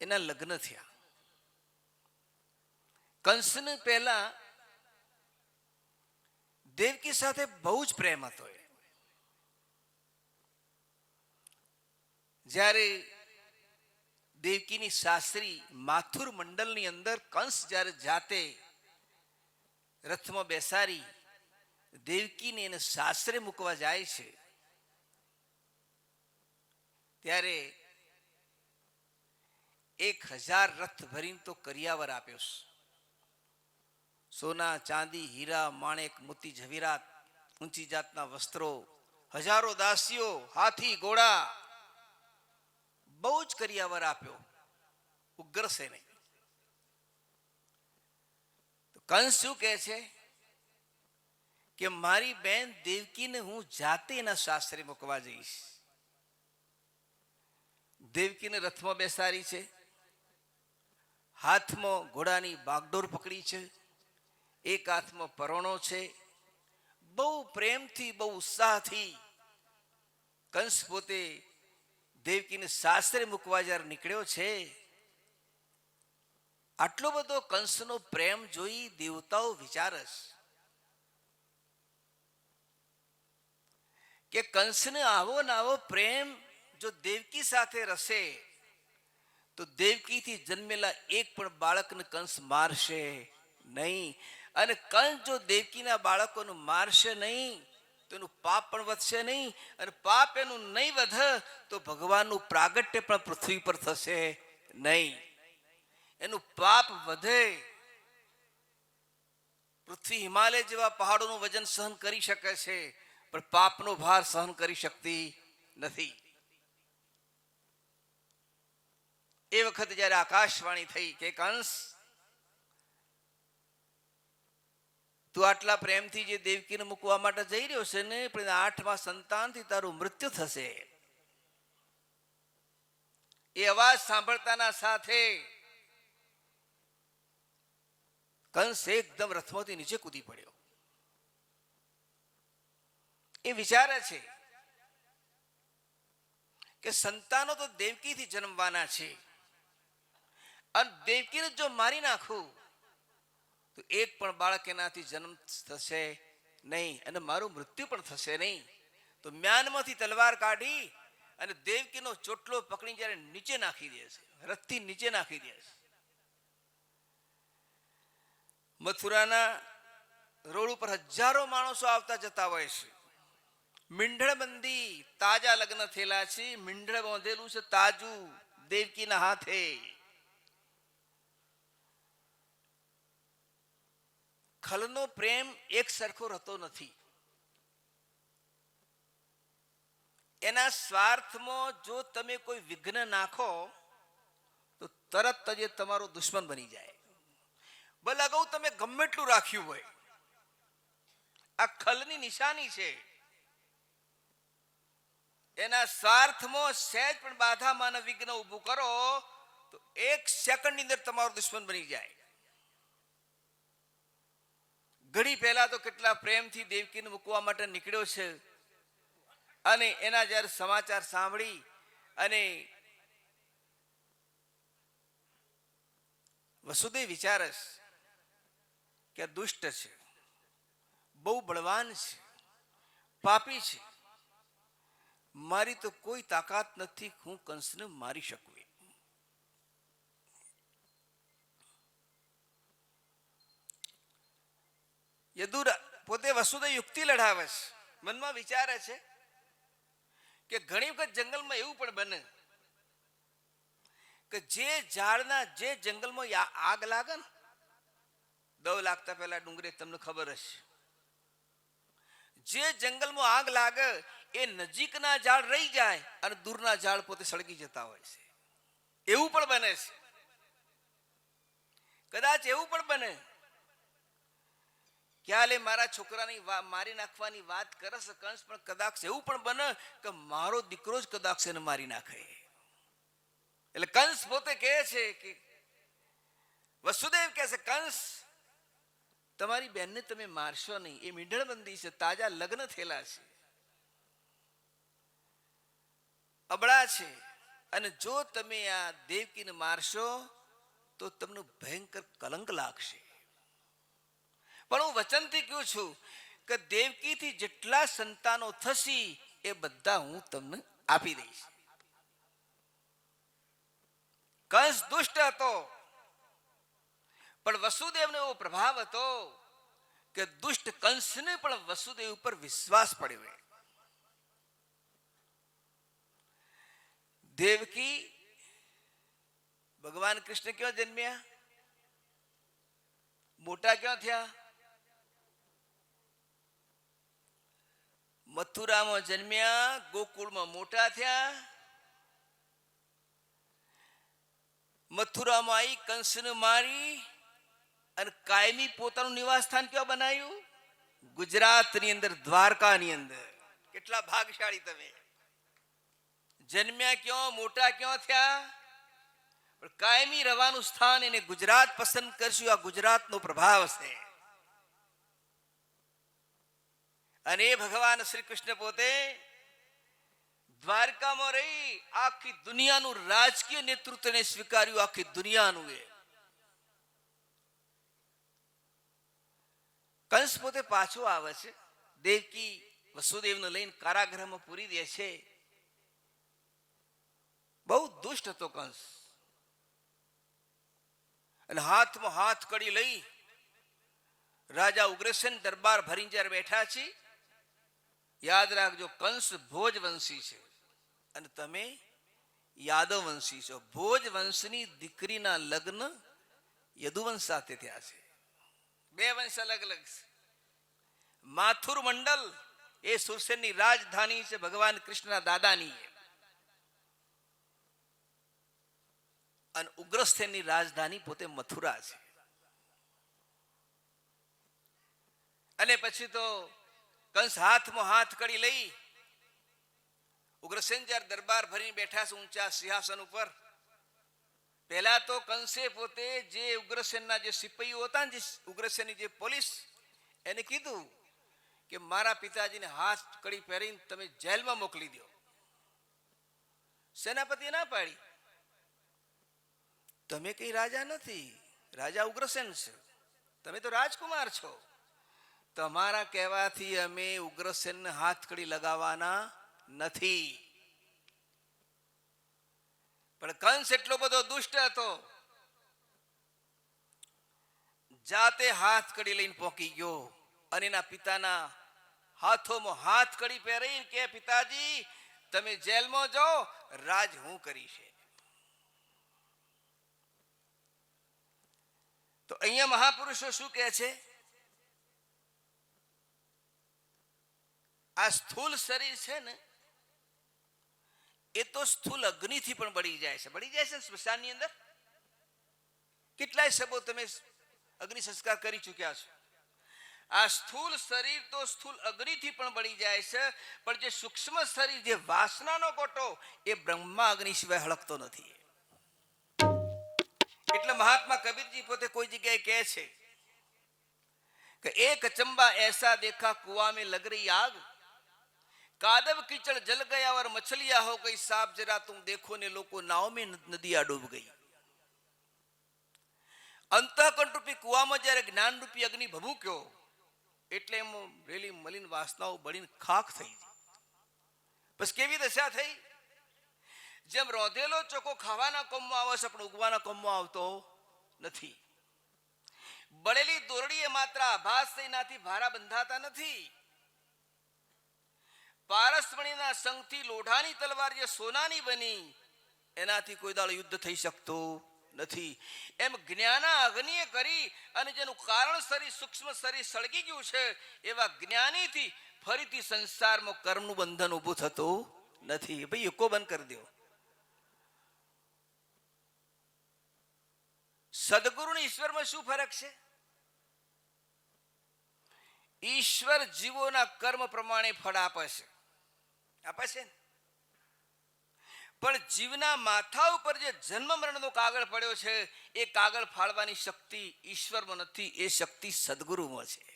એના લગ્ન થયા. કંસને પહેલા દેવકી સાથે બહુ જ પ્રેમ હતો એ. જ્યારે દેવકીની સાસરી માથુર મંડળની અંદર કંસ જ્યારે જાતે રથમાં બેસારી દેવકીને એને સાસરે મૂકવા જાય છે, ત્યારે એક હજાર રથ ભરીને તો કરિયાવર આપ્યો સોના, ચાંદી, હીરા, માણેક, મોતી, ઝવિરાત, ઊંચી જાતના વસ્ત્રો, હજારો દાસીઓ, હાથી, ઘોડા, બહુ જ કરિયાવર આપ્યો. ઉગ્રસે તો કંસ શું કહે છે? કે મારી બેન દેવકીને હું જાતે એના શાસ્ત્રે મૂકવા જઈશ. દેવકીને રથમાં બેસાડી છે. હાથમાં ઘોડાની બાગડોર પકડી છે, એક હાથમાં પરોણો છે. બહુ પ્રેમથી, બહુ ઉત્સાહથી કંસ પોતે દેવકીને સાસરે મૂકવા જ્યારે નીકળ્યો છે, આટલો બધો કંસનો પ્રેમ જોઈ દેવતાઓ વિચારસ કે કંસને આવો ને આવો પ્રેમ જો દેવકી સાથે રસે તો દેવકીથી જન્મેલા એક પણ બાળકને કંસ મારશે નહીં. અને કંસ જો દેવકીના બાળકોને મારશે નહીં, તો એનું પાપ પણ વધશે નહીં. અને પાપ એનું નહીં વધે, તો ભગવાનનું પ્રાગટ્ય પણ પૃથ્વી પર થશે નહીં. એનું પાપ વધે. પૃથ્વી હિમાલય જેવા પહાડોનું વજન સહન કરી શકે છે, પણ પાપનો ભાર સહન કરી શકતી નથી. એ વખતે જ્યારે આકાશવાણી થઈ કે કંસ, તું આટલા પ્રેમથી જે દેવકીને મૂકવા માટે જઈ રહ્યો છે ને, પણ આઠમા સંતાનથી તારું મૃત્યુ થશે. એ અવાજ સાંભળતાના સાથે કંસ એકદમ રથમાંથી નીચે કૂદી પડ્યો. એ વિચારે છે કે સંતાનો તો દેવકીથી જન્મવાના છે. અને દેવકીને જો મારી નાખું, તો એક પણ બાળક એનાથી જન્મ થશે નહીં અને મારું મૃત્યુ પણ થશે નહીં. તો મ્યાનમાંથી તલવાર કાઢી અને દેવકીનો ચોટલો પકડી જ્યારે નીચે નાખી દે છે, રથથી નીચે નાખી દે છે. મથુરાના રોડ ઉપર હજારો માણસો આવતા જતા હોય છે. મીંઢળબંધી તાજા લગ્ન થયેલા છે, મીંઢળ બાંધેલું છે તાજું દેવકીના હાથે. ખલનો પ્રેમ એક સરખો રહેતો નથી. એના સ્વાર્થમાં જો તમે કોઈ વિઘ્ન નાખો, તો તરત જ એ તમારો દુશ્મન બની જાય. ભલે અગાઉ તમે ગમે એટલું રાખ્યું હોય. આ ખલની નિશાની છે. એના સ્વાર્થમાં સહેજ પણ બાધામાં વિઘ્ન ઊભું કરો, તો એક સેકન્ડની અંદર તમારો દુશ્મન બની જાય. ઘડી પહેલા તો કેટલા પ્રેમથી દેવકીને મૂકવા માટે નીકળ્યો છે. અને એના જ્યારે સમાચાર સાંભળી અને વસુદેવ વિચારસ કે દુષ્ટ છે, બહુ બળવાન છે, પાપી છે. મારી તો કોઈ તાકાત નથી હું કંસને મારી શકું એમ. યદુર પોતે વસુદે યુક્તિ લડાવે છે મનમાં વિચારે છે કે ઘણી વખત જંગલમાં એવું પણ બને કે જે ઝાડના જે જંગલમાં આગ લાગે ને, દવ લાગતા પહેલા ડુંગરે તમને ખબર હશે. જે જંગલમાં આગ લાગે એ નજીકના ઝાડ રહી જાય અને દૂરના ઝાડ પોતે સળગી જતા હોય છે. એવું પણ બને છે. કદાચ એવું પણ બને ક્યાલે મારા છોકરાની મારી નાખવાની વાત કરશે કંસ પણ કદાચ એવું પણ બને કે મારો દીકરો જ કદાચ એને મારી નાખે. એટલે કંસ પોતે કહે છે કે, વસુદેવ કહે છે, કંસ, તમારી બેનને તમે મારશો નહીં. એ મીંઢળબંધી છે, તાજા લગ્ન થયેલા છે. અબળા છે. અને જો તમે આ દેવકીને મારશો, તો તમને ભયંકર કલંક લાગશે. પણ હું વચનથી કહું છું કે દેવકીથી જેટલા સંતાનો થશી એ બધા હું તમને આપી દઈશ. કંસ દુષ્ટ હતો. પણ વસુદેવનો એવો પ્રભાવ હતો કે દુષ્ટ કંસને પણ વસુદેવ ઉપર વિશ્વાસ પડ્યો દેવકી ભગવાન કૃષ્ણ ક્યાં જન્મ્યા? મોટા ક્યાં થયા? મથુરામાં જન્મ્યા, ગોકુળમાં મોટા થયા. મથુરામાં આવી કંસને મારી અને કાયમી પોતાનું નિવાસ સ્થાન ક્યાં બનાવ્યું ગુજરાતની અંદર, દ્વારકાની અંદર. કેટલા ભાગશાળી તમે. જન્મ્યા ક્યાં, મોટા ક્યાં થયા? પણ કાયમી રહેવાનું સ્થાન એને ગુજરાત પસંદ કરશું. આ ગુજરાતનો પ્રભાવ છે અને એ ભગવાન શ્રી કૃષ્ણ પોતે દ્વારકામાં રહી આખી દુનિયાનું રાજકીય નેતૃત્વને સ્વીકાર્યું, આખી દુનિયાનું એ. કંસ પોતે પાછો આવે છે, દેવકી વસુદેવને લઈને કારાગૃહમાં પૂરી દે છે. બહુ દુષ્ટ હતો કંસ. અને હાથમાં હાથ કડી લઈ રાજા ઉગ્રસેન દરબાર ભરીને જ્યારે બેઠા છે યાદ રાખજો, કંસ ભોજવંશી છે. અને તમે યાદવ વંશી છો. ભોજ વંશની દીકરીના લગ્ન યદુવંશ સાથે થયા છે. બે વંશ અલગ અલગ છે. માથુર મંડલ એ સુરસેનની રાજધાની છે, ભગવાન કૃષ્ણના દાદાની અને ઉગ્રસ્થેનની રાજધાની પોતે મથુરા છે. અને પછી તો કંસ હાથમાં હાથ કરી લઈ ઉગ્રસેન જ્યારે દરબાર ભરીને બેઠા છે ઊંચા સિંહાસન ઉપર. પહેલા તો કંસે પોતે જે ઉગ્રસેનના જે સિપાહીઓ હતા ને જે ઉગ્રસેનની જે પોલીસ, એને કીધું કે મારા પિતાજીને હાથ કડી પહેરીને તમે જેલમાં મોકલી દો સેનાપતિએ ના પાડી. તમે કઈ રાજા નથી, રાજા ઉગ્રસેન છે. તમે તો રાજકુમાર છો. તમારા કહેવાથી અમે ઉગ્રસેનને હાથ કડી લગાવવાના નથી. પણ કંસ એટલો બધો દુષ્ટ હતો. જાતે હાથ કડી લઈને પોકી ગયો અને એના પિતાના હાથોમાં હાથ કડી પહેરી કે, પિતાજી, તમે જેલમાં જાઓ, રાજ હું કરીશ તો અહીંયા મહાપુરુષો શું કહે છે? આ સ્થૂલ શરીર છે ને, એ તો સ્થૂલ અગ્નિથી પણ બળી જાય છે. બળી જાય છે સ્મશાનની અંદર? કેટલાય શબો તમે અગ્નિ સંસ્કાર કરી ચુક્યા છો. આ સ્થૂલ શરીર તો સ્થૂલ અગ્નિથી પણ બળી જાય છે, પણ જે સૂક્ષ્મ શરીર, જે વાસનાનો કોટો, એ બ્રહ્મા અગ્નિ સિવાય હળકતો નથી. એટલે મહાત્મા કબીરજી પોતે કોઈ જગ્યાએ કહે છે કે, એક ચંબા એસા દેખા કુવા મેં લગ રહી આગ कादव कीचड़ जल गया और मछलियां हो गई साफ जरा तुम देखो ने લોકો નાવ में નદિયા ડૂબ ગઈ અંતઃકરણ રૂપી કુવામાં જ્યારે જ્ઞાન રૂપી અગ્નિ ભભૂક્યો એટલે એમ રેલી મલિન વાસનાઓ બળીને ખાખ થઈ બસ કેવી દશા થઈ જેમ રોધેલો ચોકો ખાવાના કોમમાં આવે છે પણ ઉગવાના કોમમાં આવતો નથી બળેલી દોરડીએ માત્ર આભાસ થઈનાથી ભારા બંધાતા નથી પારસમણીના સંગથી લોઢાની તલવાર જે સોનાની બની. એનાથી કોઈ દાળ યુદ્ધ થઈ શકતો નથી. એમ જ્ઞાના અગ્નિએ કરી અને જેનું કારણ શરીર સૂક્ષ્મ શરીર સળગી ગયું છે, એવા જ્ઞાનીથી ફરીથી સંસારમાં કર્મનું બંધન ઊભું થતું નથી. ભાઈ એકો બંધ કરી દો. સદગુરુ ઈશ્વરમાં શું ફરક છે? ઈશ્વર જીવોના કર્મ પ્રમાણે ફળ આપે છે. છે ને? પણ જીવના માથા ઉપર જે જન્મ મરણનો કાગળ પડ્યો છે, એ કાગળ ફાળવાની શક્તિ ઈશ્વરમાં નથી, એ શક્તિ સદગુરુમાં છે